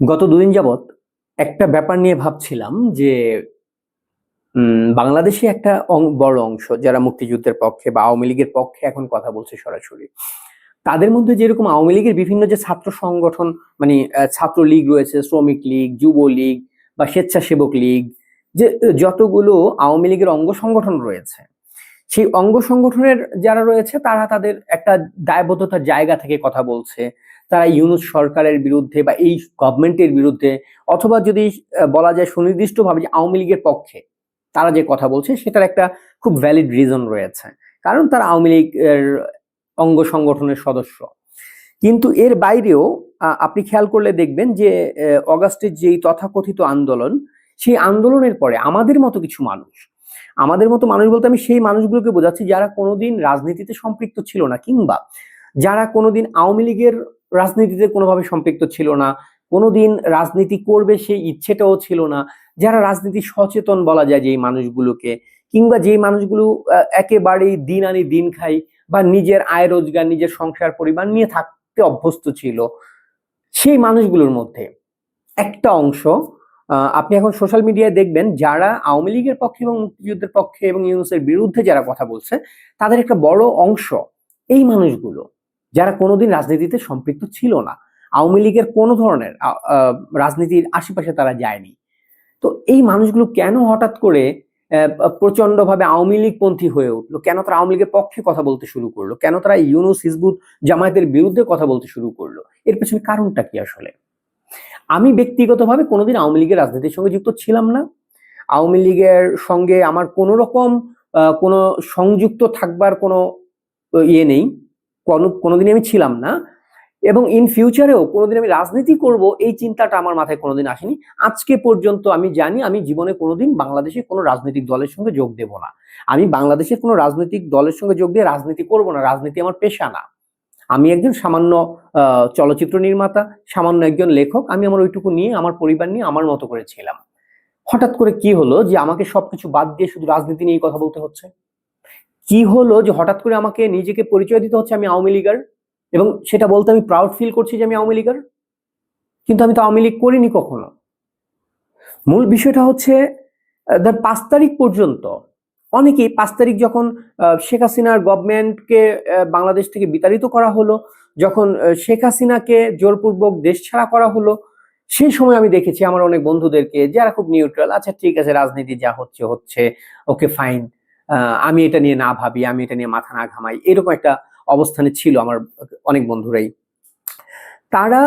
গত দুদিন যাবৎ একটা ব্যাপার নিয়ে ভাবছিলাম যে বাংলাদেশে একটা বড় অংশ যারা মুক্তিযুদ্ধের পক্ষে বা আওয়ামী লীগের পক্ষে এখন কথা বলছে সরাসরি। তাদের মধ্যে যেরকম আওয়ামী লীগের বিভিন্ন যে ছাত্র সংগঠন মানে ছাত্র লীগ রয়েছে, শ্রমিক লীগ, যুব লীগ বা স্বেচ্ছাসেবক লীগ, যে, যতগুলো আওয়ামী লীগের অঙ্গ সংগঠন রয়েছে, সেই অঙ্গ সংগঠনের যারা রয়েছে তারা তাদের একটা দায়বদ্ধতার জায়গা থেকে কথা বলছে তারা ইউনুস সরকারের বিরুদ্ধে বা এই গভর্নমেন্টের বিরুদ্ধে অথবা যদি বলা যায় সুনির্দিষ্টভাবে যে আওয়ামী লীগের পক্ষে তারা যে কথা বলছে, সেটার একটা খুব ভ্যালিড রিজন রয়েছে। কারণ তারা আওয়ামী লীগের অঙ্গ সংগঠনের সদস্য। কিন্তু এর বাইরেও আপনি খেয়াল করলে দেখবেন যে অগাস্টের যেই তথাকথিত আন্দোলন, সেই আন্দোলনের পরে আমাদের মতো কিছু মানুষ, আমাদের মতো মানুষ বলতে আমি সেই মানুষগুলোকে বোঝাচ্ছি যারা কোনোদিন রাজনীতিতে সম্পৃক্ত ছিল না, কিংবা যারা কোনোদিন আওয়ামী লীগের রাজনীতিতে কোনোভাবে সম্পৃক্ত ছিল না। কোনোদিন রাজনীতি করবে সেই ইচ্ছেটাও ছিল না। যারা রাজনীতি সচেতন বলা যায় যে মানুষগুলোকে, কিংবা যেই মানুষগুলো একেবারেই দিন আনি দিন খাই বা নিজের আয় রোজগার, নিজের সংসার পরিবার নিয়ে থাকতে অভ্যস্ত ছিল, সেই মানুষগুলোর মধ্যে একটা অংশ আপনি এখন সোশ্যাল মিডিয়ায় দেখবেন, যারা আওয়ামী লীগের পক্ষে এবং মুক্তিযুদ্ধের পক্ষে এবং ইউনুসের বিরুদ্ধে যারা কথা বলছে, তাদের একটা বড় অংশ এই মানুষগুলো কোনোদিন রাজনীতিতে সম্পৃক্ত ছিল না। আওয়ামী লীগের কোনো ধরনের রাজনীতির আশেপাশে তারা যায়নি। তো এই মানুষগুলো কেন হঠাৎ করে প্রচণ্ড ভাবে আওয়ামী লীগ পন্থী হয়ে উঠল? কেন তারা আওয়ামী লীগের পক্ষে কথা বলতে শুরু করল? কেন তারা ইউনুস, হিজবুত জামায়াতের বিরুদ্ধে কথা বলতে শুরু করল? এর পেছনে কারণটা কি আসলে? আমি ব্যক্তিগতভাবে কোনোদিন আওয়ামী লীগের রাজনীতির সঙ্গে যুক্ত ছিলাম না। আওয়ামী লীগের সঙ্গে আমার কোনো রকম কোনো সংযুক্ত থাকবার কোনো ইয়ে নেই। কোনো কোনোদিন আমি ছিলাম না। এবং ইন ফিউচারেও কোনোদিন আমি রাজনীতি করব, এই চিন্তাটা আমার মাথায় কোনোদিন আসেনি। আজকে পর্যন্ত আমি জানি, আমি জীবনে কোনোদিন বাংলাদেশে কোনো রাজনৈতিক দলের সঙ্গে যোগ দেব না। আমি বাংলাদেশের কোনো রাজনৈতিক দলের সঙ্গে যোগ দিয়ে রাজনীতি করব না, রাজনীতি আমার পেশা না। আমি একজন সামান্য চলচ্চিত্র নির্মাতা, সামান্য একজন লেখক, আমি আমার ওইটুকু নিয়ে, আমার পরিবার নিয়ে, আমার মতো করে ছিলাম। হঠাৎ করে কি হলো যে আমাকে সবকিছু বাদ দিয়ে শুধু রাজনীতি নিয়ে কথা বলতে হচ্ছে? কি হলো যে হঠাৎ করে আমাকে নিজেকে পরিচয় দিতে হচ্ছে আমি আওয়ামী লীগার? এবং সেটা বলতে আমি প্রাউড ফিল করছি যে আমি আওয়ামী লীগার? কিন্তু আমি তো আওয়ামী লীগ করিনি কখনো। মূল বিষয়টা হচ্ছে ধর পাঁচ তারিখ পর্যন্ত অনেকেই, পাঁচ তারিখ যখন শেখ হাসিনার গভর্নমেন্টকে বাংলাদেশ থেকে বিতাড়িত করা হলো, যখন শেখ হাসিনাকে জোরপূর্বক দেশ ছাড়া করা হলো, সেই সময় আমি দেখেছি আমার অনেক বন্ধুদেরকে, যারা খুব নিউট্রাল আচ্ছা ঠিক আছে, রাজনীতি যা হচ্ছে হচ্ছে ওকে ফাইন আমি এটা নিয়ে না ভাবি, আমি এটা নিয়ে মাথা না ঘামাই, এরকম একটা অবস্থানে ছিল আমার অনেক বন্ধুরাই। তারা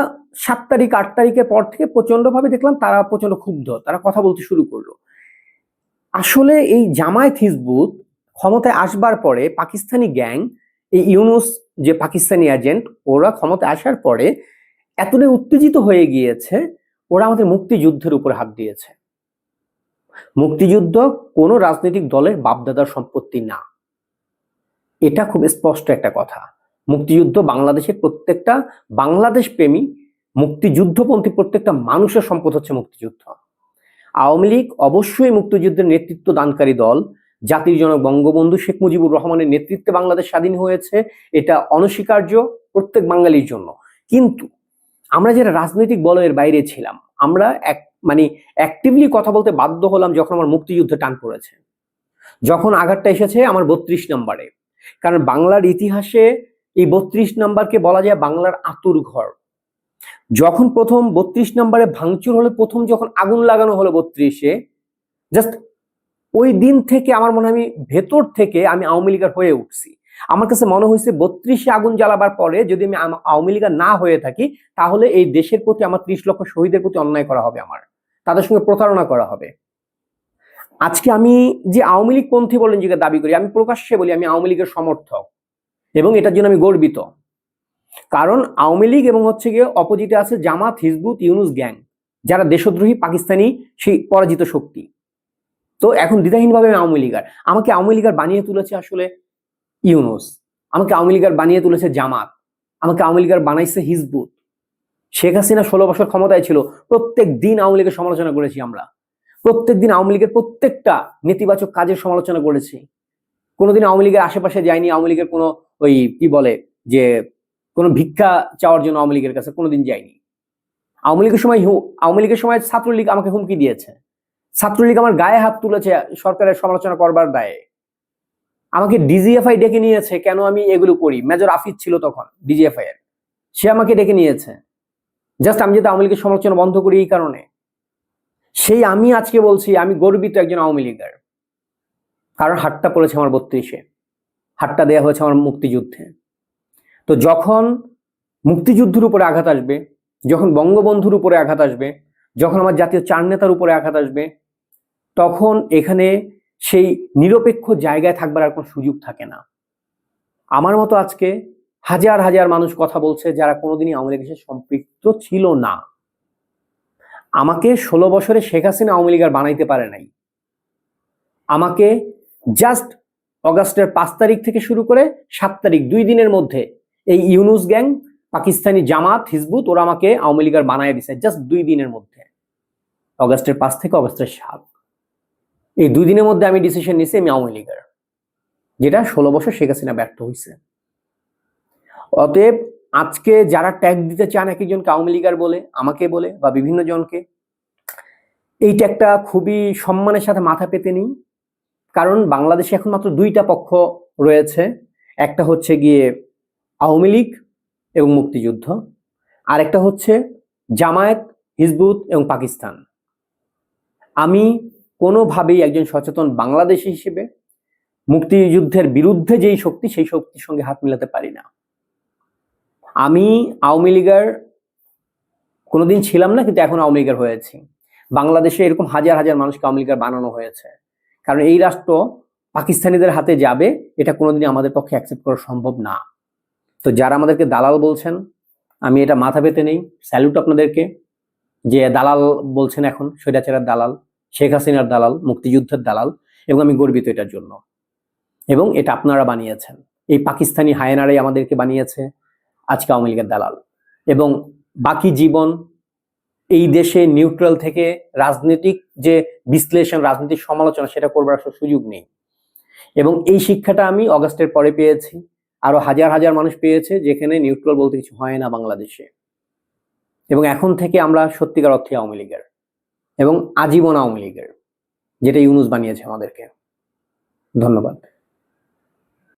সাত তারিখ, আট তারিখের পর থেকে প্রচণ্ড ভাবে দেখলাম তারা প্রচণ্ড ক্ষুব্ধ, তারা কথা বলতে শুরু করল। আসলে এই জামায়াত হিজবুত ক্ষমতায় আসবার পরে পাকিস্তানি গ্যাং, এই ইউনুস যে পাকিস্তানি এজেন্ট, ওরা ক্ষমতায় আসার পরে এতটাই উত্তেজিত হয়ে গিয়েছে, ওরা আমাদের মুক্তিযুদ্ধের উপর হাত দিয়েছে। মুক্তিযুদ্ধ কোনো রাজনৈতিক দলের বাপদাদার সম্পত্তি না। এটা খুব স্পষ্ট একটা কথা। মুক্তিযুদ্ধ বাংলাদেশের প্রত্যেকটা বাংলাদেশ প্রেমী, মুক্তিযুদ্ধপন্থী প্রত্যেকটা মানুষের সম্পদ হচ্ছে মুক্তিযুদ্ধ। আওয়ামী লীগ অবশ্যই মুক্তিযুদ্ধের নেতৃত্ব দানকারী দল। জাতির জনক বঙ্গবন্ধু শেখ মুজিবুর রহমানের নেতৃত্বে বাংলাদেশ স্বাধীন হয়েছে। এটা অনস্বীকার্য প্রত্যেক বাঙালির জন্য। কিন্তু আমরা যারা রাজনৈতিক বলয়ের বাইরে ছিলাম, আমরা এক মানে অ্যাক্টিভলি কথা বলতে বাধ্য হলাম যখন আমার মুক্তিযুদ্ধে টান পড়েছে। যখন আঘাতটা এসেছে আমার বত্রিশ নম্বরে। কারণ বাংলার ইতিহাসে এই বত্রিশ নাম্বারকে বলা যায় বাংলার আতুর ঘর। যখন প্রথম বত্রিশ নম্বরে ভাঙচুর হলে, প্রথম যখন আগুন লাগানো হলো বত্রিশে জাস্ট ওই দিন থেকে আমার মনে হয় আমি ভেতর থেকে আমি আওয়ামী লীগার হয়ে উঠছি। আমার কাছে মনে হয়েছে বত্রিশে আগুন জ্বালাবার পরে যদি আমি আওয়ামী লীগার না হয়ে থাকি, তাহলে এই দেশের প্রতি আমার ত্রিশ লক্ষ শহীদের প্রতি অন্যায় করা হবে আমার। তাদের সঙ্গে প্রতারণা করা হবে। আজকে আমি যে আওয়ামী লীগ পন্থী বলেন নিজেকে দাবি করি, আমি প্রকাশ্যে বলি আমি আওয়ামী লীগের সমর্থক এবং এটার জন্য আমি গর্বিত। কারণ আওয়ামী লীগ এবং হচ্ছে গিয়ে অপোজিটে আছে জামাত, হিজবুত, ইউনুস গ্যাং, যারা দেশদ্রোহী, পাকিস্তানি, সেই পরাজিত শক্তি। তো এখন দ্বিধাহীনভাবে আমি আওয়ামী লীগার আমাকে আওয়ামী লীগার বানিয়ে তুলেছে আসলে ইউনুস। আমাকে আওয়ামী লীগার বানিয়ে তুলেছে জামাত। আমাকে আওয়ামী লীগার বানাইছে হিজবুত। শেখ হাসিনা ষোলো বছর ক্ষমতায় ছিল, প্রত্যেক দিন আওয়ামী লীগের সমালোচনা করেছি আমরা। প্রত্যেক দিন আওয়ামী লীগের প্রত্যেকটা নেতিবাচক কাজের সমালোচনা করেছি। কোনোদিন আওয়ামী লীগের আশেপাশে যায়নি, আওয়ামী লীগের কোনো ওই কি বলে যে কোনো ভিক্ষা চাওয়ার জন্য আওয়ামী লীগের কাছে কোনোদিন যায়নি। আওয়ামী লীগের সময় আওয়ামী লীগের সময় ছাত্রলীগ আমাকে হুমকি দিয়েছে। ছাত্রলীগ আমার গায়ে হাত তুলেছে সরকারের সমালোচনা করবার দায়ে। আমাকে ডিজিএফআই ডেকে নিয়েছে, কেন আমি এগুলো করি? মেজর আফিজ ছিল তখন ডিজিএফআই এর। সে আমাকে ডেকে নিয়েছে। জাস্ট আমি যদি আওয়ামী লীগের সমালোচনা বন্ধ করি এই কারণে। সেই আমি আজকে বলছি, আমি গর্বিত একজন আওয়ামী লীগের। কারণ হাতটা পড়েছে আমার বত্রিশে। হাতটা দেওয়া হয়েছে আমার মুক্তিযুদ্ধে। তো যখন মুক্তিযুদ্ধের উপরে আঘাত আসবে, যখন বঙ্গবন্ধুর উপরে আঘাত আসবে, যখন আমার জাতীয় চার নেতার উপরে আঘাত আসবে, তখন এখানে সেই নিরপেক্ষ জায়গায় থাকবার আর কোনো সুযোগ থাকে না। আমার মতো আজকে হাজার হাজার মানুষ কথা বলছে যারা কোনোদিনই আওয়ামী লীগের সাথে সম্পৃক্ত ছিল না। আমাকে ষোলো বছরে শেখ হাসিনা আওয়ামী লীগ আর বানাইতে পারে নাই। আমাকে জাস্ট অগাস্টের পাঁচ তারিখ থেকে শুরু করে সাত তারিখ দুই দিনের মধ্যে এই ইউনুস গ্যাং, পাকিস্তানি জামাত, হিজবুত, ওরা আমাকে আওয়ামী লীগ আর বানায় দিছে জাস্ট দুই দিনের মধ্যে। অগাস্টের পাঁচ থেকে অগাস্টের সাত। এই দুই দিনের মধ্যে আমি ডিসিশন নিছি আমি আওয়ামী লীগের, যেটা ষোলো বছর শেখ হাসিনা ব্যর্থ হয়েছে। অতএব আজকে যারা ট্যাগ দিতে চান এক একজনকে আওয়ামী লীগার বলে, আমাকে বলে বা বিভিন্ন জনকে এই ট্যাগটা খুবই সম্মানের সাথে মাথা পেতে নিই। কারণ বাংলাদেশে এখন মাত্র দুইটা পক্ষ রয়েছে, একটা হচ্ছে গিয়ে আওয়ামী লীগ এবং মুক্তিযুদ্ধ আর একটা হচ্ছে জামায়াত, হিজবুত এবং পাকিস্তান। আমি কোনোভাবেই একজন সচেতন বাংলাদেশি হিসেবে মুক্তিযুদ্ধের বিরুদ্ধে যেই শক্তি, সেই শক্তির সঙ্গে হাত মিলাতে পারি না। আমি আওয়ামী লীগের কোনোদিন ছিলাম না, কিন্তু এখন আওয়ামী লীগের হয়েছি। বাংলাদেশে এরকম হাজার হাজার মানুষকে আওয়ামী লীগের বানানো হয়েছে। কারণ এই রাষ্ট্র পাকিস্তানিদের হাতে যাবে, এটা কোনোদিনই আমাদের পক্ষে অ্যাকসেপ্ট করা সম্ভব না। তো যারা আমাদেরকে দালাল বলছেন, আমি এটা মাথা পেতে নেই। স্যালুট আপনাদেরকে। যে দালাল বলছেন এখন, স্বৈরাচারের দালাল। শেখ হাসিনার দালাল, মুক্তিযুদ্ধের দালাল এবং আমি গর্বিত এটার জন্য। এবং এটা আপনারা বানিয়েছেন। এই পাকিস্তানি হায়নারাই আমাদেরকে বানিয়েছে আজকে আওয়ামী লীগের দালাল। এবং বাকি জীবন এই দেশে নিউট্রাল থেকে রাজনৈতিক যে বিশ্লেষণ, রাজনৈতিক সমালোচনা, সেটা করবার আসলে সুযোগ নেই। এবং এই শিক্ষাটা আমি অগাস্টের পরে পেয়েছি। আরও হাজার হাজার মানুষ পেয়েছে যেখানে নিউট্রাল বলতে কিছু হয় না বাংলাদেশে। এবং এখন থেকে আমরা সত্যিকার অর্থে আওয়ামী লীগের। এবং আজীবন আওয়ামী লীগের যেটা ইউনুস বানিয়েছে আমাদেরকে। ধন্যবাদ।